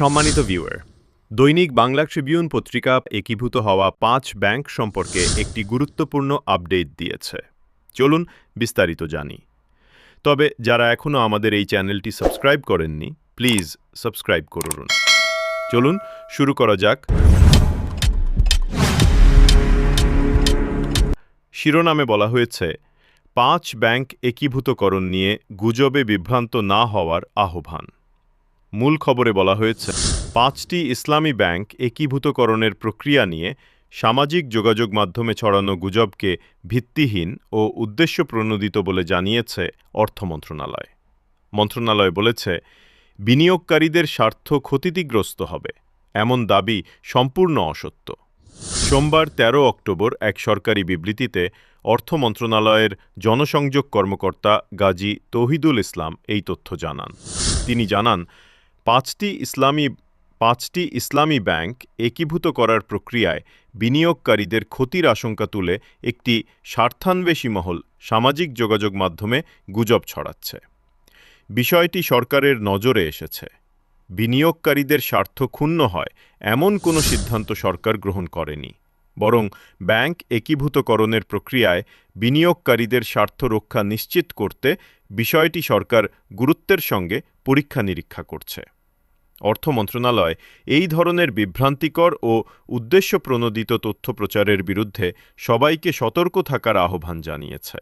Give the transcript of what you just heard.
সম্মানিত ভিউয়ার দৈনিক বাংলা ট্রিবিউন পত্রিকা একীভূত হওয়া পাঁচ ব্যাংক সম্পর্কে একটি গুরুত্বপূর্ণ আপডেট দিয়েছে। চলুন বিস্তারিত জানি। তবে যারা এখনও আমাদের এই চ্যানেলটি সাবস্ক্রাইব করেননি, প্লিজ সাবস্ক্রাইব করুন। চলুন শুরু করা যাক। শিরোনামে বলা হয়েছে, পাঁচ ব্যাংক একীভূতকরণ নিয়ে গুজবে বিভ্রান্ত না হওয়ার আহ্বান। মূল খবরে বলা হয়েছে, পাঁচটি ইসলামী ব্যাংক একীভূতকরণের প্রক্রিয়া নিয়ে সামাজিক যোগাযোগ মাধ্যমে ছড়ানো গুজবকে ভিত্তিহীন ও উদ্দেশ্য প্রণোদিত বলে জানিয়েছে অর্থ মন্ত্রণালয়। মন্ত্রণালয় বলেছে, বিনিয়োগকারীদের স্বার্থ ক্ষতিগ্রস্ত হবে, এমন দাবি সম্পূর্ণ অসত্য। সোমবার ১৩ অক্টোবর এক সরকারি বিবৃতিতে অর্থ মন্ত্রণালয়ের জনসংযোগ কর্মকর্তা গাজী তৌহিদুল ইসলাম এই তথ্য জানান। তিনি জানান পাঁচটি ইসলামী পাঁচটি ইসলামী ব্যাংক একীভূত করার প্রক্রিয়ায় বিনিয়োগকারীদের ক্ষতির আশঙ্কা তুলে একটি স্বার্থান্বেষী মহল সামাজিক যোগাযোগ মাধ্যমে গুজব ছড়াচ্ছে। বিষয়টি সরকারের নজরে এসেছে। বিনিয়োগকারীদের স্বার্থ ক্ষুণ্ণ হয় এমন কোনো সিদ্ধান্ত সরকার গ্রহণ করেনি। বরং ব্যাংক একীভূতকরণের প্রক্রিয়ায় বিনিয়োগকারীদের স্বার্থ রক্ষা নিশ্চিত করতে বিষয়টি সরকার গুরুত্বের সঙ্গে পরীক্ষা নিরীক্ষা করছে। অর্থ মন্ত্রণালয় এই ধরনের বিভ্রান্তিকর ও উদ্দেশ্যপ্রণোদিত তথ্য প্রচারের বিরুদ্ধে সবাইকে সতর্ক থাকার আহ্বান জানিয়েছে।